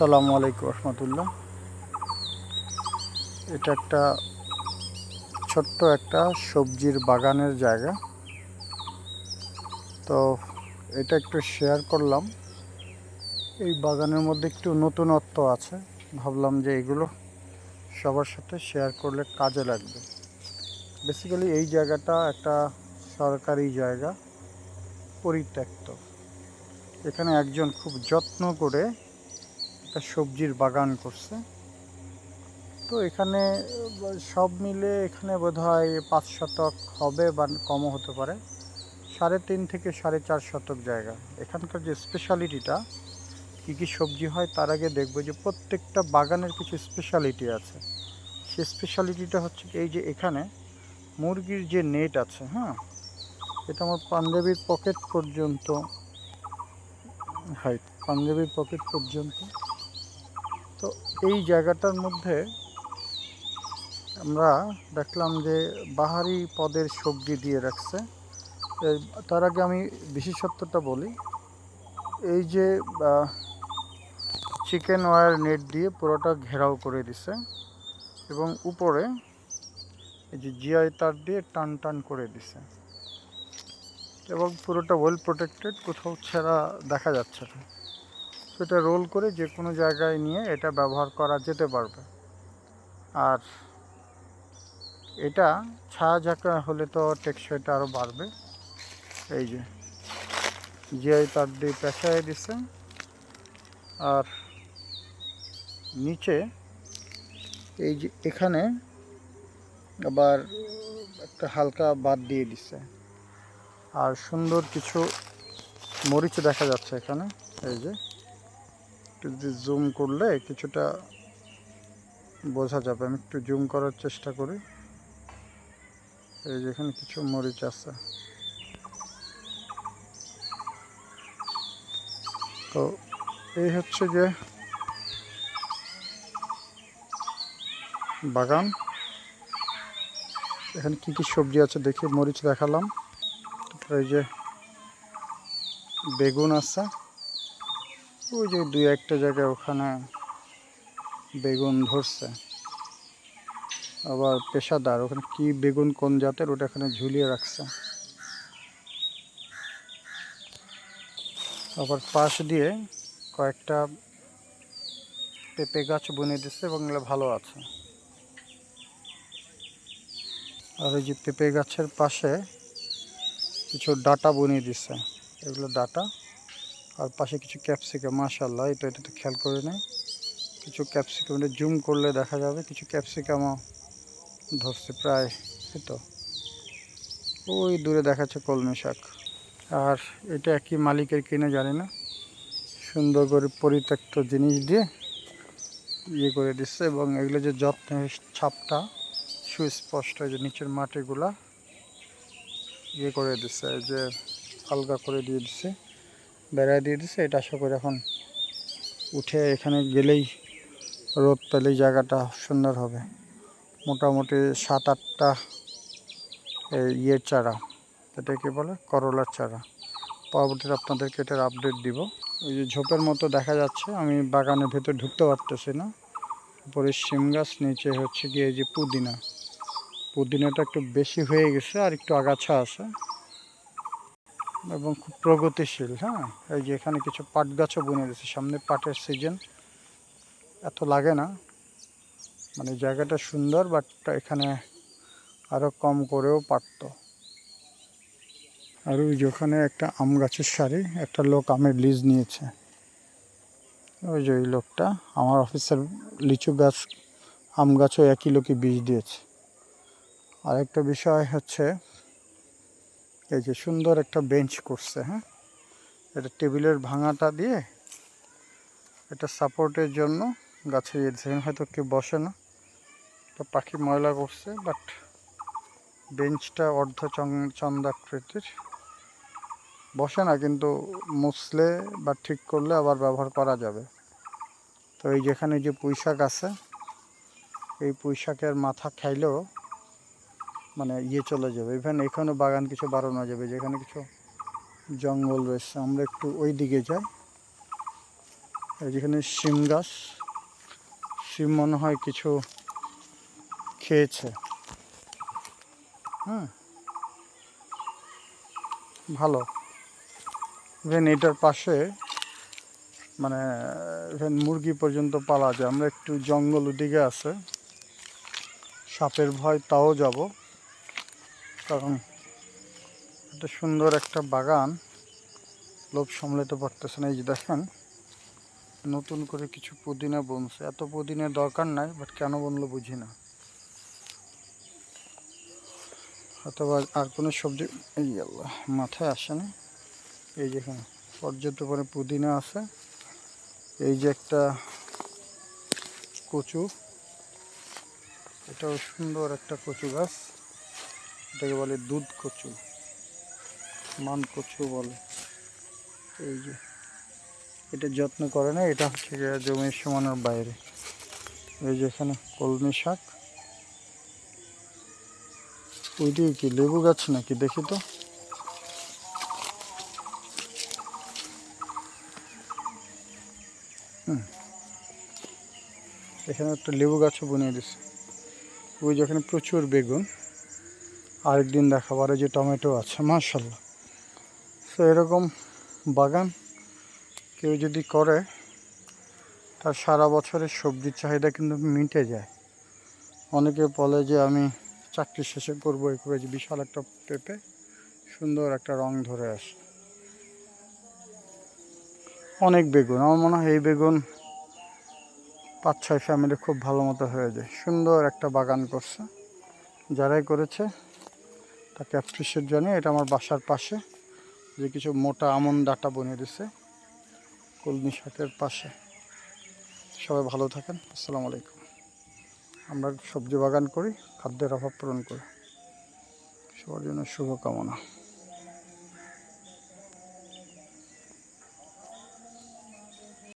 আসসালামু আলাইকুম রহমতুল্লাহ। এটা একটা ছোট্ট একটা সবজির বাগানের জায়গা। তো এটা একটু শেয়ার করলাম। এই বাগানের মধ্যে একটু নতুনত্ব আছে। ভাবলাম যে এগুলো সবার সাথে শেয়ার করলে কাজে লাগবে। বেসিক্যালি এই জায়গাটা একটা সরকারি জায়গা, পরিত্যক্ত। এখানে একজন খুব যত্ন করে একটা সবজির বাগান করছে। তো এখানে, সব মিলে এখানে বোধহয় পাঁচ শতক হবে বা কমও হতে পারে। সাড়ে তিন থেকে সাড়ে চার শতক জায়গা। এখানকার যে স্পেশালিটিটা কী কী সবজি হয় তার আগে দেখব যে প্রত্যেকটা বাগানের কিছু স্পেশালিটি আছে। সে স্পেশালিটিটা হচ্ছে এই যে এখানে মুরগির যে নেট আছে হ্যাঁ? এটা আমার পাঞ্জাবির পকেট পর্যন্ত হাইট পাঞ্জাবির পকেট পর্যন্ত তো এই জায়গাটার মধ্যে আমরা দেখলাম যে বাহারি পদের সবজি দিয়ে রাখছে। তার আগে আমি বিশেষত্বটা বলি, এই যে চিকেন ওয়ার নেট দিয়ে পুরোটা ঘেরাও করে দিছে এবং উপরে এই যে জিআই তার দিয়ে টান টান করে দিছে এবং পুরোটা ওয়েল প্রোটেক্টেড কোথাও ছেঁড়া দেখা যাচ্ছে না। এটা রোল করে যে কোনো জায়গায় নিয়ে এটা ব্যবহার করা যেতে পারবে। আর এটা ছায়া ঝাঁকা হলে তো টেকসইটা আরও বাড়বে। এই যে, জিআই তার দিয়ে পেঁচায় দিচ্ছে আর নিচে এই যে এখানে আবার একটা হালকা বাদ দিয়ে দিচ্ছে আর সুন্দর কিছু মরিচ দেখা যাচ্ছে এখানে, এই যে। একটু জুম করলে কিছুটা বোঝা যাবে। আমি একটু জুম করার চেষ্টা করি। এই যে এখানে কিছু মরিচ আছে। তো এই হচ্ছে যে বাগান। এখানে কি কি সবজি আছে দেখি মরিচ দেখালাম। এই যে বেগুন আছে। ওই যে দুই একটা জায়গায় ওখানে বেগুন ধরছে। আবার পেশাদার, ওখানে কি বেগুন কোন জাতের ওটা এখানে ঝুলিয়ে রাখছে। আবার পাশ দিয়ে কয়েকটা পেঁপে গাছ বুনে দিচ্ছে এবং এগুলো ভালো আছে। আর ওই যে পেঁপে গাছের পাশে কিছু ডাটা বুনিয়ে দিচ্ছে। এগুলো ডাটা আর পাশে কিছু ক্যাপসিকাম মাশাল্লাহ এটা এটা তো খেয়াল করে নেই। কিছু ক্যাপসিকাম এটা জুম করলে দেখা যাবে, কিছু ক্যাপসিকামও ধরছে প্রায় তো। ওই দূরে দেখাচ্ছে কলমি শাক। আর এটা একই মালিকের কিনে জানি না। সুন্দর করে পরিত্যক্ত জিনিস দিয়ে ইয়ে করে দিচ্ছে এবং এগুলো যে যত্নের ছাপটা, সুস্পষ্ট যে নিচের মাটিগুলা ইয়ে করে দিচ্ছে যে হালকা করে দিয়ে দিচ্ছে। বেড়ায় দিয়ে দিচ্ছে এটা আশা করি এখন উঠে এখানে গেলেই রোদ পেলেই জায়গাটা সুন্দর হবে। মোটামুটি সাত আটটা ইয়ের চারা, এটা কি বলে? করলার চারা। পরবর্তীতে আপনাদেরকে এটার আপডেট দিব। ওই যে ঝোপের মতো দেখা যাচ্ছে, আমি বাগানের ভেতর ঢুকতে পারতেছি না। উপরে শিম গাছ, নিচে হচ্ছে গিয়ে যে পুদিনা। পুদিনাটা একটু বেশি হয়ে গেছে আর একটু আগাছা আছে। এবং খুব প্রগতিশীল হ্যাঁ? এই যে এখানে কিছু পাট গাছও বুনে দিয়েছে সামনে পাটের সিজন এত লাগে না। মানে জায়গাটা সুন্দর বাট এখানে আরও কম করেও পারতো আর ওই যে ওখানে একটা আম গাছের সারি, একটা লোক আমের লিজ নিয়েছে। ওই যে ওই লোকটা, আমার অফিসের লিচু গাছ, আম গাছও একই লোকই বীজ দিয়েছে। আর একটা বিষয় হচ্ছে এই যে সুন্দর একটা বেঞ্চ করছে হ্যাঁ? এটা টেবিলের ভাঙাটা দিয়ে এটা সাপোর্টের জন্য গাছে এখানে হয়তো কেউ বসে না। একটা পাখি ময়লা করছে, বাট বেঞ্চটা অর্ধ চং- চন্দ্রাকৃতির। বসে না, কিন্তু মুছলে বা ঠিক করলে আবার ব্যবহার করা যাবে। তো এই যেখানে যে পুঁই শাক আছে, এই পুঁই শাকের মাথা খাইলেও মানে ইয়ে চলে যাবে। ইভেন এখানেও বাগান কিছু বাড়ানো যাবে, যেখানে কিছু জঙ্গল রয়েছে। আমরা একটু ওই দিকে যাই যেখানে শিম গাছ, শিম মনে হয় কিছু খেয়েছে। হ্যাঁ। ভালো। ইভেন এটার পাশে মানে ইভেন মুরগি পর্যন্ত পালা যায়। আমরা একটু জঙ্গল দিকে আছে। সাপের ভয়, তাও যাব। কারণ এটা সুন্দর একটা বাগান, লোভ সামলাতে পারতেছে না। এই যে দেখেন, নতুন করে কিছু পুদিনা বনছে। এত পুদিনের দরকার নাই বাট কেন বনলো বুঝি না। অথবা আর কোনো সবজি, এই আল্লাহ, মাথায় আসে না। এই যেখানে পর্যাপ্ত করে পুদিনা আছে। এই যে একটা কচু, এটাও সুন্দর একটা কচু গাছ। এটাকে বলে দুধ কচু, মান কচু বলে। এই যে, এটা যত্ন করে না, এটা হচ্ছে জমির সমানোর বাইরে। এই যে এখানে কলমি শাক। ওইদিকে কি লেবু গাছ নাকি, দেখি তো। এখানে একটা লেবু গাছও বনিয়ে দিছে। ওই যেখানে প্রচুর বেগুন। আরেকদিন আর এই যে টমেটো আছে মার্শাল্লাহ তো এরকম বাগান কেউ যদি করে, তার সারা বছরের সবজির চাহিদা কিন্তু মিটে যায়। অনেকে বলে যে, আমি চাকরি শেষে করব এই করে যে বিশাল একটা পেঁপে, সুন্দর একটা রং ধরে আসে। অনেক বেগুন, আমার মনে হয় এই বেগুন পাঁচ ছয় ফ্যামিলি খুব ভালো মতো হয়ে যায়। সুন্দর একটা বাগান করছে। যারাই করেছে তাকে অ্যাপ্রিসিয়েট জানিয়ে, এটা আমার বাসার পাশে। যে কিছু মোটা আমন ডাটা বনে দিছে, কলমি শাকের পাশে। সবাই ভালো থাকেন, আসসালামু আলাইকুম। আমরা সবজি বাগান করি, খাদ্যের অভাব পূরণ করি। সবার জন্য শুভকামনা।